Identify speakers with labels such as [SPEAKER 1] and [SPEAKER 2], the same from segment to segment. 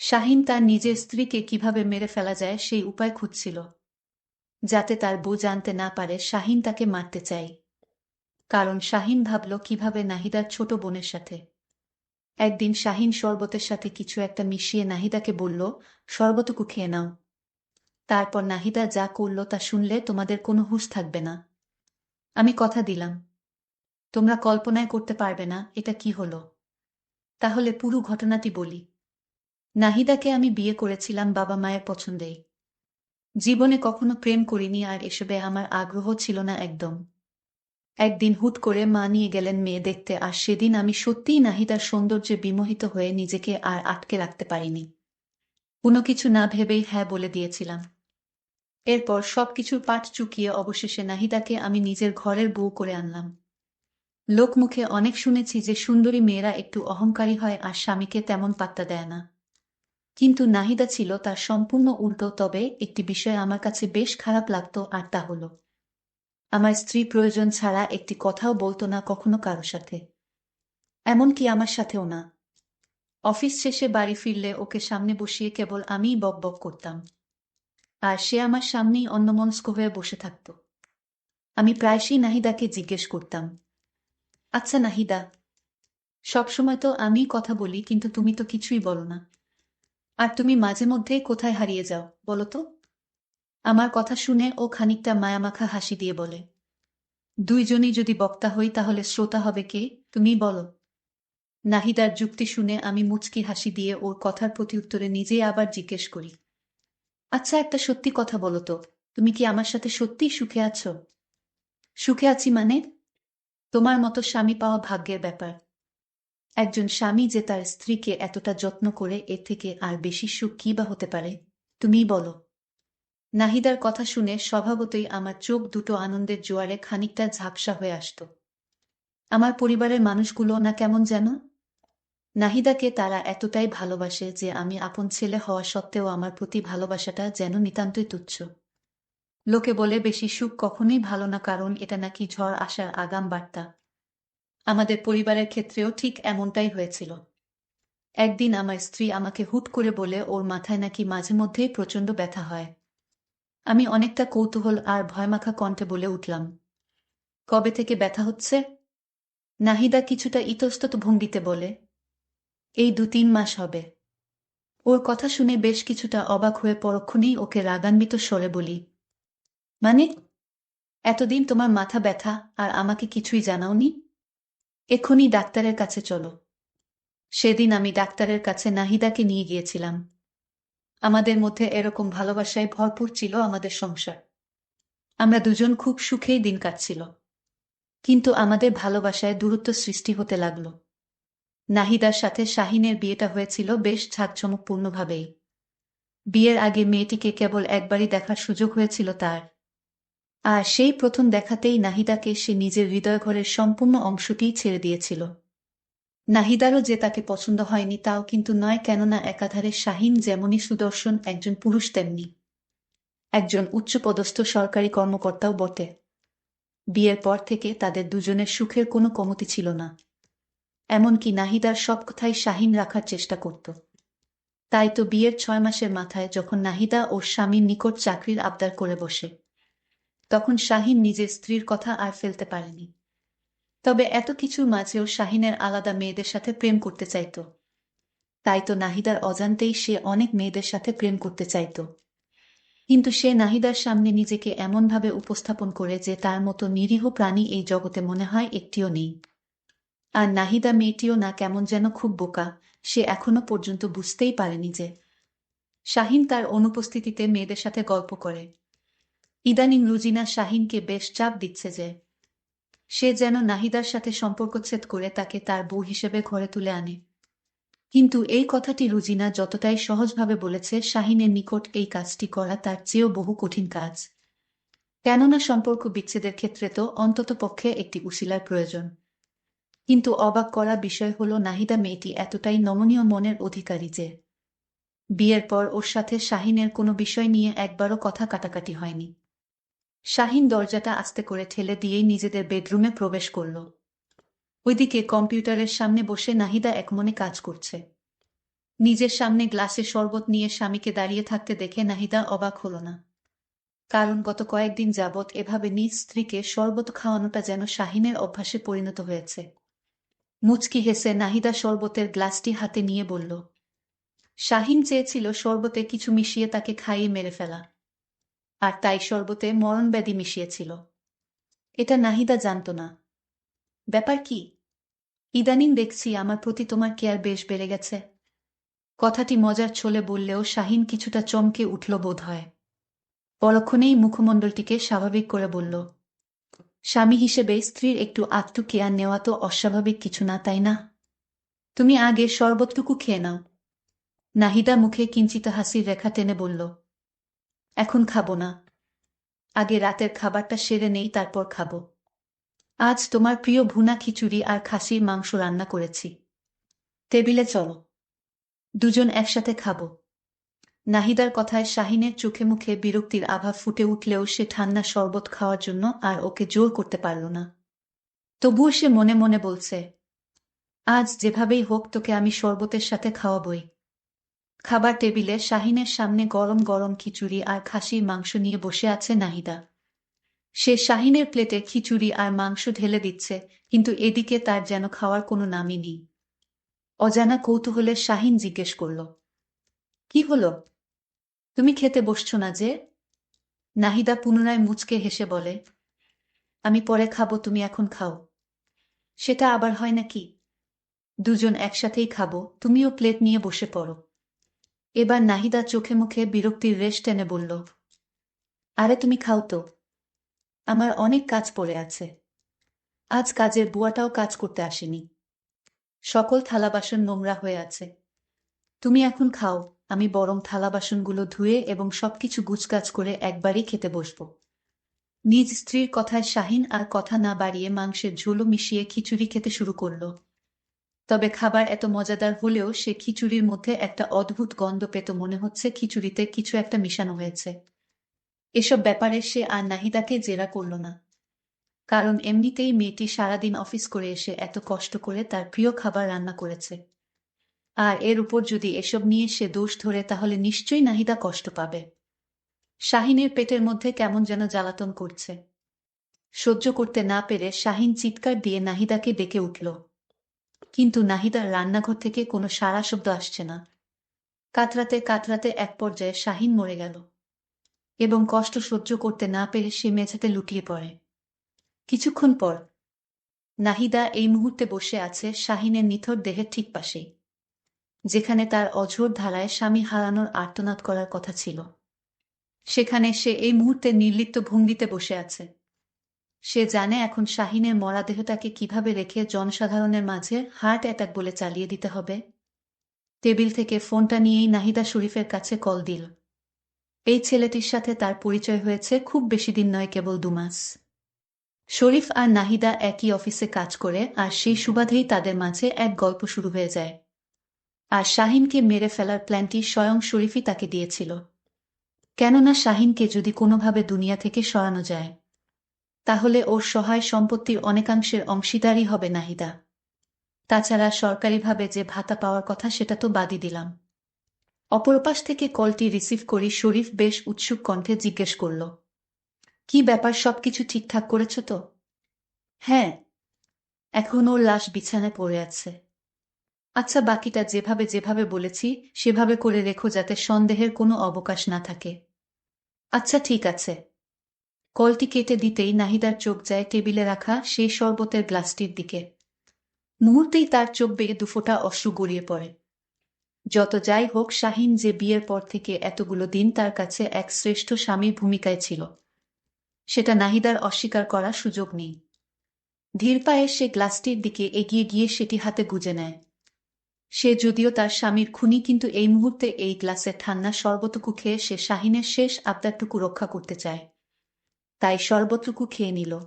[SPEAKER 1] শাহিন তার নিজের স্ত্রীকে কীভাবে মেরে ফেলা যায় সেই উপায় খুঁজছিল। যাতে তার বউ জানতে না পারে শাহিন তাকে মারতে চাই। কারণ শাহিন ভাবল কীভাবে নাহিদার ছোট বোনের সাথে। একদিন শাহিন শরবতের সাথে কিছু একটা মিশিয়ে নাহিদাকে বলল শরবতকু খেয়ে নাও। তারপর নাহিদা যা করল তা শুনলে তোমাদের কোনো হুশ থাকবে না। আমি কথা দিলাম। তোমরা কল্পনায় করতে পারবে না এটা কি হলো। তাহলে পুরো ঘটনাটি বলি। নাহিদাকে আমি বিয়ে করেছিলাম বাবা মায়ের পছন্দেই। জীবনে কখনো প্রেম করিনি আর এসবে আমার আগ্রহ ছিল না একদম। একদিন হুট করে মা নিয়ে গেলেন মেয়ে দেখতে আর সেদিন আমি সত্যিই নাহিদার সৌন্দর্যে বিমোহিত হয়ে নিজেকে আর আটকে রাখতে পারিনি। কোনো কিছু না ভেবেই হ্যাঁ বলে দিয়েছিলাম। এরপর সবকিছুর পাঠ চুকিয়ে অবশেষে নাহিদাকে আমি নিজের ঘরের বউ করে আনলাম। লোকমুখে অনেক শুনেছি যে সুন্দরী মেয়েরা একটু অহংকারী হয় আর স্বামীকে তেমন পাত্তা দেয় না। কিন্তু নাহিদা ছিল তার সম্পূর্ণ উল্টো, তবে একটি বিষয় আমার কাছে বেশ খারাপ লাগত আর তা হল, আমার স্ত্রী প্রয়োজন ছাড়া একটি কথাও বলতো না কখনো কারও সাথে। এমনকি আমার সাথেও না। অফিস শেষে বাড়ি ফিরলে ওকে সামনে বসিয়ে কেবল আমিই বক বক করতাম। আর সে আমার সামনেই অন্যমনস্ক হয়ে বসে থাকত। আমি প্রায়শই নাহিদাকে জিজ্ঞেস করতাম আচ্ছা নাহিদা, সবসময় তো আমি কথা বলি, কিন্তু তুমি তো কিছুই বলো না। আর তুমি মাঝে মধ্যেই কোথায় হারিয়ে যাও, বলো তো? আমার কথা শুনে ও খানিকটা মায়ামাখা হাসি দিয়ে বলে, দুইজনই যদি বক্তা হই তাহলে শ্রোতা হবে কে? তুমি বলো। নাহিদার যুক্তি শুনে আমি মুচকি হাসি দিয়ে ওর কথার প্রতি উত্তরে নিজেই আবার জিজ্ঞেস করি আচ্ছা একটা সত্যি কথা বলো তো, তুমি কি আমার সাথে সত্যিই সুখে আছো? সুখে আছি মানে? তোমার মতো স্বামী পাওয়া ভাগ্যের ব্যাপার। একজন স্বামী যে তার স্ত্রীকে এতটা যত্ন করে এর থেকে আর বেশি সুখ কি বা হতে পারে, তুমিই বলো। নাহিদার কথা শুনে স্বভাবতই আমার চোখ দুটো আনন্দের জোয়ারে খানিকটা ঝাপসা হয়ে আসত। আমার পরিবারের মানুষগুলো না কেমন যেন? নাহিদাকে তারা এতটাই ভালোবাসে যে আমি আপন ছেলে হওয়া সত্ত্বেও আমার প্রতি ভালোবাসাটা যেন নিতান্তই তুচ্ছ। লোকে বলে, বেশি সুখ কখনোই ভালো না, কারণ এটা নাকি ঝড় আসার আগাম বার্তা। আমাদের পরিবারের ক্ষেত্রেও ঠিক এমনটাই হয়েছিল। একদিন আমার স্ত্রী আমাকে হুট করে বলে, ওর মাথায় নাকি মাঝে মধ্যেই প্রচণ্ড ব্যথা হয়। আমি অনেকটা কৌতূহল আর ভয়মাখা কণ্ঠে বলে উঠলাম, কবে থেকে ব্যথা হচ্ছে? নাহিদা কিছুটা ইতস্তত ভঙ্গিতে বলে, এই দু তিন মাস হবে। ওর কথা শুনে বেশ কিছুটা অবাক হয়ে পরক্ষণেই ওকে রাগান্বিত স্বরে বলি মানে? এতদিন তোমার মাথা ব্যথা আর আমাকে কিছুই জানাওনি? এক্ষুনি ডাক্তারের কাছে চলো। সেদিন আমি ডাক্তারের কাছে নাহিদাকে নিয়ে গিয়েছিলাম। আমাদের মধ্যে এরকম ভালোবাসায় ভরপুর ছিল আমাদের সংসার। আমরা দুজন খুব সুখেই দিন কাটছিল। কিন্তু আমাদের ভালোবাসায় দূরত্ব সৃষ্টি হতে লাগল। নাহিদার সাথে শাহিনের বিয়েটা হয়েছিল বেশ ঝাঁকঝমকপূর্ণভাবেই বিয়ের আগে মেয়েটিকে কেবল একবারই দেখার সুযোগ হয়েছিল তার। আর সেই প্রথম দেখাতেই নাহিদাকে সে নিজের হৃদয়ঘরের সম্পূর্ণ অংশটিই ছেড়ে দিয়েছিল। নাহিদারও যে তাকে পছন্দ হয়নি, তাও কিন্তু নয় কেননা একাধারে শাহিন যেমনই সুদর্শন একজন পুরুষ, তেমনি একজন উচ্চপদস্থ সরকারি কর্মকর্তাও বটে। বিয়ের পর থেকে তাদের দুজনের সুখের কোনো কমতি ছিল না। এমনকি নাহিদার সব কথাই শাহিন রাখার চেষ্টা করত। তাই তো বিয়ের ছয় মাসের মাথায় যখন নাহিদা ওর স্বামীর নিকট চাকরির আবদার করে বসে তখন শাহিন নিজের স্ত্রীর কথা আর ফেলতে পারেনি। তবে এত কিছুর মাঝেও শাহিনের আলাদা মেয়েদের সাথে প্রেম করতে চাইত। তাই তো নাহিদার অজান্তেই সে অনেক মেয়েদের সাথে প্রেম করতে চাইত। কিন্তু সে নাহিদার সামনে নিজেকে এমনভাবে উপস্থাপন করে যে তার মতো নিরীহ প্রাণী এই জগতে মনে হয় একটিও নেই। আর নাহিদা মেয়েটিও না কেমন যেন খুব বোকা, সে এখনও পর্যন্ত বুঝতেই পারেনি যে শাহিন তার অনুপস্থিতিতে মেয়েদের সাথে গল্প করে। ইদানিং রুজিনা শাহিনকে বেশ চাপ দিচ্ছে যে সে যেন নাহিদার সাথে সম্পর্কচ্ছেদ করে তাকে তার বউ হিসেবে ঘরে তুলে আনে। কিন্তু এই কথাটি রুজিনা যতটাই সহজভাবে বলেছে, শাহিনের নিকট এই কাজটি করা তার চেয়েও বহু কঠিন কাজ। কেননা সম্পর্ক বিচ্ছেদের ক্ষেত্রে তো অন্তত পক্ষে একটি উশিলার প্রয়োজন। কিন্তু অবাক করা বিষয় হল, নাহিদা মেয়েটি এতটাই নমনীয় মনের অধিকারী যে বিয়ের পর ওর সাথে শাহিনের কোনো বিষয় নিয়ে একবারও কথা কাটাকাটি হয়নি। শাহিন দরজাটা আস্তে করে ঠেলে দিয়েই নিজেদের বেডরুমে প্রবেশ করল। ওইদিকে কম্পিউটারের সামনে বসে নাহিদা একমনে কাজ করছে। নিজের সামনে গ্লাসে শরবত নিয়ে স্বামীকে দাঁড়িয়ে থাকতে দেখে নাহিদা অবাক হল না। কারণ গত কয়েকদিন যাবৎ এভাবে নিজ স্ত্রীকে শরবত খাওয়ানোটা যেন শাহিনের অভ্যাসে পরিণত হয়েছে। মুচকি হেসে নাহিদা শরবতের গ্লাসটি হাতে নিয়ে বলল, শাহিন চেয়েছিল শরবতে কিছু মিশিয়ে তাকে খাইয়ে মেরে ফেলা। আর তাই শরবতে মরণ মরণব্যাধি মিশিয়েছিল। এটা নাহিদা জানত না। ব্যাপার কি? ইদানিং দেখছি আমার প্রতি তোমার কেয়ার বেশ বেড়ে গেছে। কথাটি মজার ছলে বললেও শাহিন কিছুটা চমকে উঠল বোধ হয়। পরক্ষণেই মুখমণ্ডলটিকে স্বাভাবিক করে বলল, স্বামী হিসেবে স্ত্রীর একটু আত্মু কেয়ার নেওয়া তো অস্বাভাবিক কিছু না, তাই না? তুমি আগে শরবতটুকু খেয়ে নাও। নাহিদা মুখে কিঞ্চিত হাসির রেখা টেনে বলল এখন খাব না। আগে রাতের খাবারটা সেরে নেই, তারপর খাব। আজ তোমার প্রিয় ভুনা খিচুড়ি আর খাসির মাংস রান্না করেছি। টেবিলে চলো। দুজন একসাথে খাব। নাহিদার কথায় শাহিনের চোখে মুখে বিরক্তির আভা ফুটে উঠলেও সে ঠান্ডা শরবত খাওয়ার জন্য আর ওকে জোর করতে পারল না। তবুও সে মনে মনে বলছে, আজ যেভাবেই হোক তোকে আমি শরবতের সাথে খাওয়াবই। খাবার টেবিলে শাহিনের সামনে গরম গরম খিচুড়ি আর খাসির মাংস নিয়ে বসে আছে নাহিদা। সে শাহিনের প্লেটে খিচুড়ি আর মাংস ঢেলে দিচ্ছে, কিন্তু এদিকে তার যেন খাওয়ার কোনো নামই নেই। অজানা কৌতূহলে শাহিন জিজ্ঞেস করল, কি হলো? তুমি খেতে বসছ না যে? নাহিদা পুনরায় মুচকে হেসে বলে, আমি পরে খাব, তুমি এখন খাও। সেটা আবার হয় নাকি? দুজন একসাথেই খাব, তুমিও প্লেট নিয়ে বসে পড়ো। এবার নাহিদা চোখে মুখে বিরক্তির রেশ টেনে বলল, আরে তুমি খাও তো। আমার অনেক কাজ পড়ে আছে। আজ কাজের বুয়াটাও কাজ করতে আসেনি। সকল থালা বাসন নোংরা হয়ে আছে। তুমি এখন খাও। আমি বরং থালা বাসনগুলো ধুয়ে এবং সবকিছু গুছগাছ করে একবারই খেতে বসব। নিজ স্ত্রীর কথায় শাহিন আর কথা না বাড়িয়ে মাংসের ঝোলও মিশিয়ে খিচুড়ি খেতে শুরু করল। তবে খাবার এত মজাদার হলেও সে খিচুড়ির মধ্যে একটা অদ্ভুত গন্ধ পেত মনে হচ্ছে খিচুড়িতে কিছু একটা মিশানো হয়েছে। এসব ব্যাপারে সে আর নাহিদাকে জেরা করল না। কারণ এমনিতেই মেয়েটি সারাদিন অফিস করে এসে এত কষ্ট করে তার প্রিয় খাবার রান্না করেছে। আর এর উপর যদি এসব নিয়ে সে দোষ ধরে তাহলে নিশ্চয়ই নাহিদা কষ্ট পাবে। শাহিনের পেটের মধ্যে কেমন যেন জ্বালাতন করছে। সহ্য করতে না পেরে শাহিন চিৎকার দিয়ে নাহিদাকে ডেকে উঠল। কিন্তু নাহিদার রান্নাঘর থেকে কোনো সারা শব্দ আসছে না। কাতরাতে কাতরাতে এক পর্যায়ে শাহিন মরে গেল এবং কষ্ট সহ্য করতে না পেরে সে মেঝেতে লুটিয়ে পড়ে। কিছুক্ষণ পর নাহিদা এই মুহূর্তে বসে আছে শাহিনের নিথর দেহের ঠিক পাশেই, যেখানে তার অঝোর ধারায় স্বামী হারানোর আর্তনাদ করার কথা ছিল। সেখানে সে এই মুহূর্তে নির্লিপ্ত ভঙ্গিতে বসে আছে। সে জানে এখন শাহিনের মরা দেহটাকে কীভাবে রেখে জনসাধারণের মাঝে হার্ট অ্যাটাক বলে চালিয়ে দিতে হবে। টেবিল থেকে ফোনটা নিয়েই নাহিদা শরীফের কাছে কল দিল। এই ছেলেটির সাথে তার পরিচয় হয়েছে খুব বেশি দিন নয়, কেবল দুমাস শরীফ আর নাহিদা একই অফিসে কাজ করে আর সেই সুবাদেই তাদের মাঝে এক গল্প শুরু হয়ে যায়। আর শাহিনকে মেরে ফেলার প্ল্যানটি স্বয়ং শরীফই তাকে দিয়েছিল। কেননা শাহিনকে যদি কোনোভাবে দুনিয়া থেকে সরানো যায় তাহলে ওর সহায় সম্পত্তির অনেকাংশের অংশীদারই হবে নাহিদা। তাছাড়া সরকারিভাবে যে ভাতা পাওয়ার কথা সেটা তো বাদই দিলাম। অপরপাশ থেকে কলটি রিসিভ করি শরীফ বেশ উৎসুক কণ্ঠে জিজ্ঞেস করল, কি ব্যাপার, সবকিছু ঠিকঠাক করেছ তো? হ্যাঁ এখন ওর লাশ বিছানায় পড়ে আছে। আচ্ছা বাকিটা যেভাবে যেভাবে বলেছি, সেভাবে করে রেখো যাতে সন্দেহের কোনো অবকাশ না থাকে। আচ্ছা ঠিক আছে। কলটি কেটে দিতেই নাহিদার চোখ যায় টেবিলে রাখা সেই শরবতের গ্লাসটির দিকে। মুহূর্তেই তার চোখ বেয়ে দুফোটা অশ্রু গড়িয়ে পড়ে। যত যাই হোক, শাহিন যে বিয়ের পর থেকে এতগুলো দিন তার কাছে এক শ্রেষ্ঠ স্বামীর ভূমিকায় ছিল। সেটা নাহিদার অস্বীকার করার সুযোগ নেই। ধীর পায়ে সে গ্লাসটির দিকে এগিয়ে গিয়ে সেটি হাতে গুজে নেয়। সে যদিও তার স্বামীর খুনি, কিন্তু এই মুহূর্তে এই গ্লাসে ঠান্ডা শরবতটুকু খেয়ে সে শাহিনের শেষ আবদারটুকু রক্ষা করতে চায়। তাই শরবতটুকু খেয়ে নিল।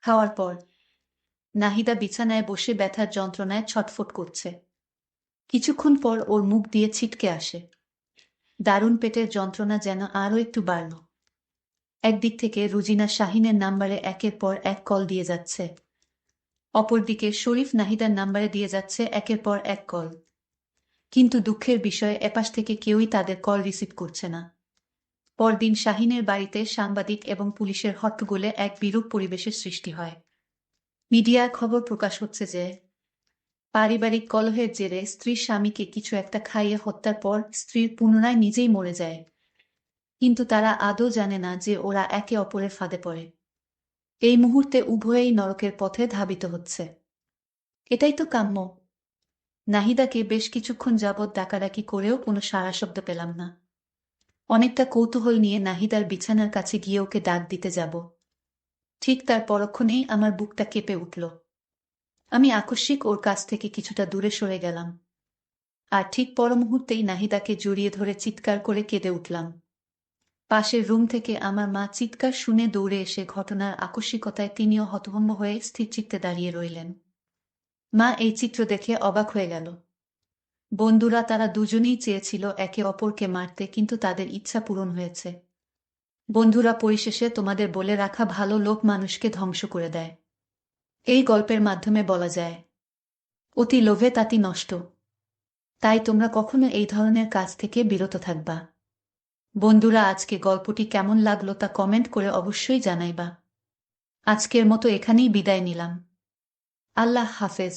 [SPEAKER 1] খাওয়ার পর নাহিদা বিছানায় বসে ব্যথার যন্ত্রণায় ছটফট করছে। কিছুক্ষণ পর ওর মুখ দিয়ে ছিটকে আসে। দারুণ পেটের যন্ত্রণা যেন আরও একটু বাড়ল। একদিক থেকে রুজিনা শাহিনের নাম্বারে একের পর এক কল দিয়ে যাচ্ছে। অপরদিকে শরীফ নাহিদার নাম্বারে দিয়ে যাচ্ছে একের পর এক কল। কিন্তু দুঃখের বিষয়ে এপাশ থেকে কেউই তাদের কল রিসিভ করছে না। পরদিন শাহিনের বাড়িতে সাংবাদিক এবং পুলিশের হট্টগোলে এক বিরূপ পরিবেশের সৃষ্টি হয়। মিডিয়ায় খবর প্রকাশ হচ্ছে যে, পারিবারিক কলহের জেরে স্ত্রীর স্বামীকে কিছু একটা খাইয়ে হত্যার পর স্ত্রীর পুনরায় নিজেই মরে যায়। কিন্তু তারা আদৌ জানে না যে ওরা একে অপরের ফাঁদে পড়ে। এই মুহূর্তে উভয়েই নরকের পথে ধাবিত হচ্ছে। এটাই তো কাম্য। নাহিদাকে বেশ কিছুক্ষণ যাবৎ ডাকাডাকি করেও কোনো সাড়া শব্দ পেলাম না। অনেকটা কৌতূহল নিয়ে নাহিদার বিছানার কাছে গিয়ে ওকে ডাক দিতে যাব। ঠিক তার পরক্ষণেই আমার বুকটা কেঁপে উঠল। আমি আকস্মিক ওর কাছ থেকে কিছুটা দূরে সরে গেলাম। আর ঠিক পর মুহূর্তেই নাহিদাকে জড়িয়ে ধরে চিৎকার করে কেঁদে উঠলাম। পাশের রুম থেকে আমার মা চিৎকার শুনে দৌড়ে এসে ঘটনার আকস্মিকতায় তিনিও হতভম্ব হয়ে স্থিরচিত্তে দাঁড়িয়ে রইলেন। মা এই চিত্র দেখে অবাক হয়ে গেল। বন্ধুরা তারা দুজনেই চেয়েছিল একে অপরকে মারতে, কিন্তু তাদের ইচ্ছা পূরণ হয়েছে। বন্ধুরা পরিশেষে তোমাদের বলে রাখা ভালো লোক মানুষকে ধ্বংস করে দেয়। এই গল্পের মাধ্যমে বলা যায়, অতি লোভে তাতি নষ্ট। তাই তোমরা কখনো এই ধরনের কাজ থেকে বিরত থাকবা। বন্ধুরা, আজকে গল্পটি কেমন লাগল তা কমেন্ট করে অবশ্যই জানাইবা। আজকের মতো এখানেই বিদায় নিলাম। আল্লাহ হাফেজ।